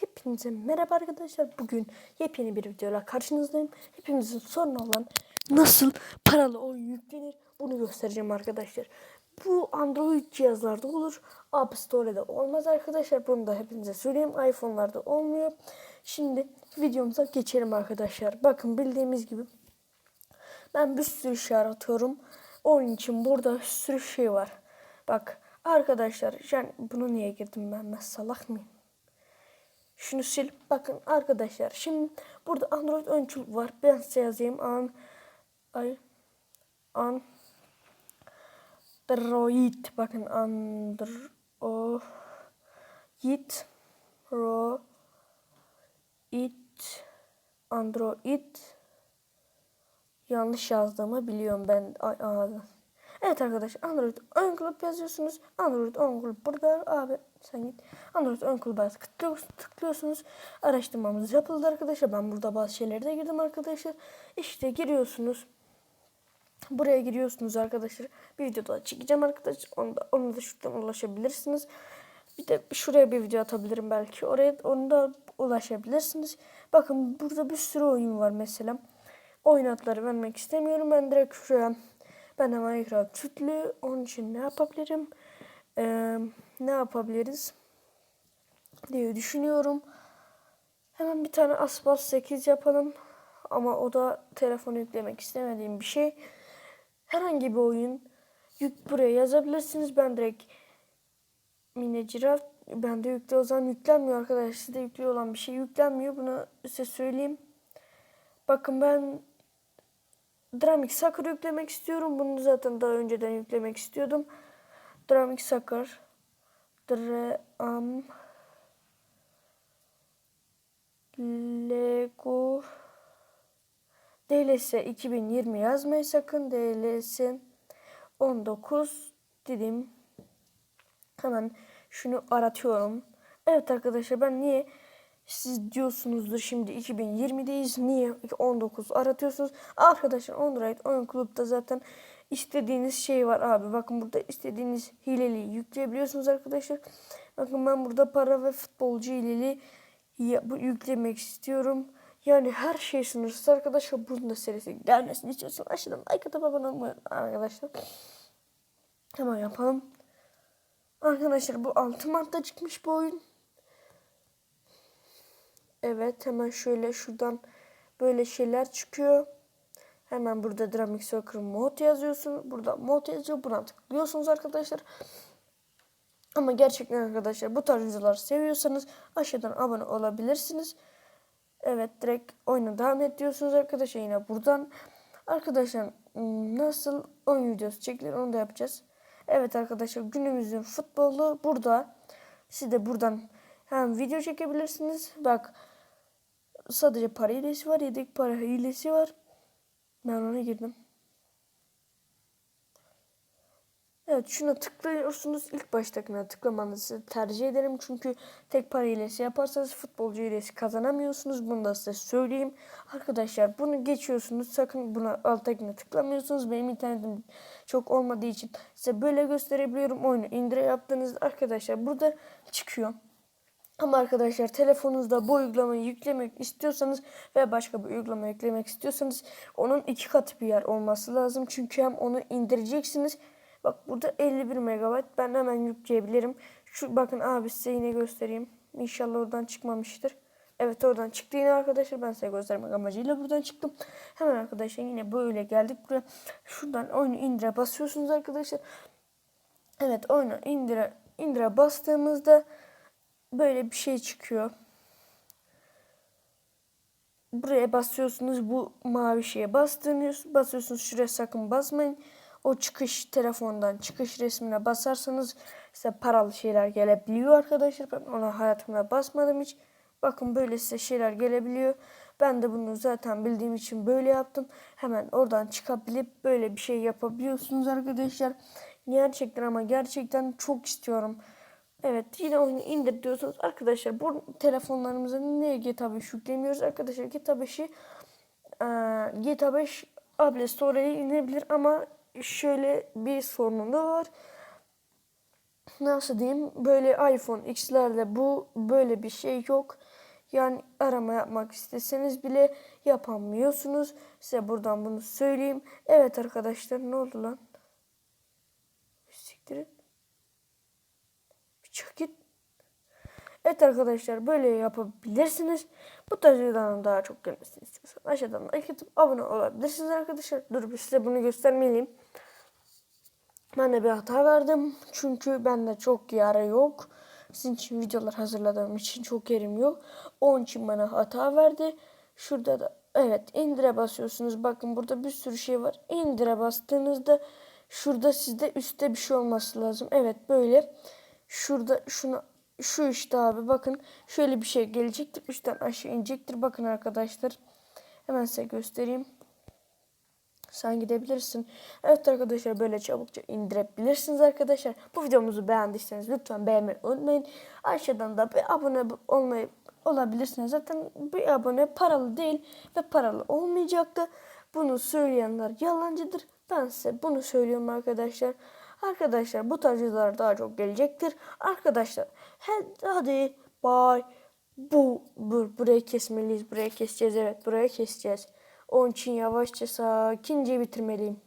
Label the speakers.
Speaker 1: Hepinize merhaba arkadaşlar. Bugün yepyeni bir videoyla karşınızdayım. Hepimizin sorunu olan nasıl paralı oyun yüklenir bunu göstereceğim arkadaşlar. Bu Android cihazlarda olur. App Store'da olmaz arkadaşlar. Bunu da hepinize söyleyeyim. iPhone'larda olmuyor. Şimdi videomuza geçelim arkadaşlar. Bakın bildiğimiz gibi ben bir sürü şey aratıyorum. Onun için burada bir sürü şey var. Bak arkadaşlar yani bunu niye girdim ben? Ben salak mıyım? Şunu sil. Bakın arkadaşlar. Şimdi burada Android öncül var. Ben size yazayım. An ay Android. Bakın Android Ro it Android yanlış yazdığımı biliyorum ben. Ay, ağzı. Evet arkadaşlar Android ön kulüp yazıyorsunuz. Android ön kulüp burada abi sen git. Android ön kulübe tıklıyorsunuz. Araştırmamız yapıldı arkadaşlar. Ben burada bazı şeyleri de girdim arkadaşlar. İşte giriyorsunuz. Buraya giriyorsunuz arkadaşlar. Bir videoda çekeceğim arkadaşlar. Onu da, onu da şuradan ulaşabilirsiniz. Bir de şuraya bir video atabilirim belki. Oraya onu da ulaşabilirsiniz. Bakın burada bir sürü oyun var mesela. Oyun adları vermek istemiyorum. Ben direkt şuraya ben de Minecraft sütlü. Onun için ne yapabilirim? Ee, ne yapabiliriz? diye düşünüyorum. Hemen bir tane Aspas 8 yapalım. Ama o da telefonu yüklemek istemediğim bir şey. Herhangi bir oyun yük buraya yazabilirsiniz. Ben direkt Minecraft ben de yükle o zaman yüklenmiyor arkadaşlar. Sizde yüklü olan bir şey yüklenmiyor. Bunu size söyleyeyim. Bakın ben Dramix Soccer yüklemek istiyorum. Bunu zaten daha önceden yüklemek istiyordum. Dramix Soccer Dram Lego DLS 2020 yazmayı sakın. DLS 19 dedim. Hemen şunu aratıyorum. Evet arkadaşlar ben niye siz diyorsunuzdur şimdi 2020'deyiz. Niye 19 aratıyorsunuz? Arkadaşlar Android Oyun Club'da zaten istediğiniz şey var abi. Bakın burada istediğiniz hileli yükleyebiliyorsunuz arkadaşlar. Bakın ben burada para ve futbolcu hileli yüklemek istiyorum. Yani her şey sınırsız arkadaşlar. Bunun da serisi gelmesini istiyorsan aşağıdan like atıp abone olmayı arkadaşlar. Hemen yapalım. Arkadaşlar bu 6 Mart'ta çıkmış bu oyun. Evet hemen şöyle şuradan böyle şeyler çıkıyor. Hemen burada Dramix Soccer mod yazıyorsun. Burada mod yazıyor. Buna tıklıyorsunuz arkadaşlar. Ama gerçekten arkadaşlar bu tarz videoları seviyorsanız aşağıdan abone olabilirsiniz. Evet direkt oyuna devam ediyorsunuz arkadaşlar yine buradan. Arkadaşlar nasıl oyun videosu çekilir onu da yapacağız. Evet arkadaşlar günümüzün futbolu burada. Siz de buradan hem video çekebilirsiniz. Bak sadece para hilesi var. Yedek para hilesi var. Ben ona girdim. Evet şuna tıklıyorsunuz. İlk baştakine tıklamanızı tercih ederim. Çünkü tek para hilesi yaparsanız futbolcu hilesi kazanamıyorsunuz. Bunu da size söyleyeyim. Arkadaşlar bunu geçiyorsunuz. Sakın buna alttakine tıklamıyorsunuz. Benim internetim çok olmadığı için size böyle gösterebiliyorum. Oyunu indire yaptığınızda arkadaşlar burada çıkıyor. Ama arkadaşlar telefonunuzda bu uygulamayı yüklemek istiyorsanız veya başka bir uygulama yüklemek istiyorsanız onun iki katı bir yer olması lazım. Çünkü hem onu indireceksiniz. Bak burada 51 MB ben hemen yükleyebilirim. Şu bakın abi size yine göstereyim. İnşallah oradan çıkmamıştır. Evet oradan çıktı yine arkadaşlar. Ben size göstermek amacıyla buradan çıktım. Hemen arkadaşlar yine böyle geldik buraya. Şuradan oyunu indire basıyorsunuz arkadaşlar. Evet oyunu indire indire bastığımızda böyle bir şey çıkıyor. Buraya basıyorsunuz bu mavi şeye bastığınız basıyorsunuz şuraya sakın basmayın. O çıkış telefondan çıkış resmine basarsanız size paralı şeyler gelebiliyor arkadaşlar. Ben ona hayatımda basmadım hiç. Bakın böyle size şeyler gelebiliyor. Ben de bunu zaten bildiğim için böyle yaptım. Hemen oradan çıkabilip böyle bir şey yapabiliyorsunuz arkadaşlar. Gerçekten ama gerçekten çok istiyorum. Evet yine oyunu indir diyorsunuz. Arkadaşlar bu telefonlarımıza niye GTA 5 yüklemiyoruz? Arkadaşlar GTA 5'i e, GTA 5 Apple Store'ya inebilir ama şöyle bir sorunu da var. nasıl diyeyim böyle iPhone X'lerde bu böyle bir şey yok. Yani arama yapmak isteseniz bile yapamıyorsunuz. Size buradan bunu söyleyeyim. Evet arkadaşlar ne oldu lan? Siktir et. Bir çık git. Evet arkadaşlar böyle yapabilirsiniz. Bu tarz videoların daha çok gelmesini istiyorsanız aşağıdan like atıp abone olabilirsiniz arkadaşlar. Dur bir size bunu göstermeliyim. Ben de bir hata verdim. Çünkü bende çok yer yok. Sizin için videolar hazırladığım için çok yerim yok. Onun için bana hata verdi. Şurada da evet indire basıyorsunuz. Bakın burada bir sürü şey var. İndire bastığınızda şurada sizde üstte bir şey olması lazım. Evet böyle. Şurada şunu şu işte abi bakın şöyle bir şey gelecektir. Üstten aşağı inecektir. Bakın arkadaşlar. Hemen size göstereyim. Sen gidebilirsin. Evet arkadaşlar böyle çabukça indirebilirsiniz arkadaşlar. Bu videomuzu beğendiyseniz lütfen beğenmeyi unutmayın. Aşağıdan da bir abone olmayı olabilirsiniz. Zaten bir abone paralı değil ve paralı olmayacaktı. Bunu söyleyenler yalancıdır. Ben size bunu söylüyorum arkadaşlar. Arkadaşlar bu tarz videolar daha çok gelecektir. Arkadaşlar hadi, bye. Bu, bu burayı kesmeliyiz. Burayı keseceğiz. Evet burayı keseceğiz. Onun için yavaşça sakince bitirmeliyim.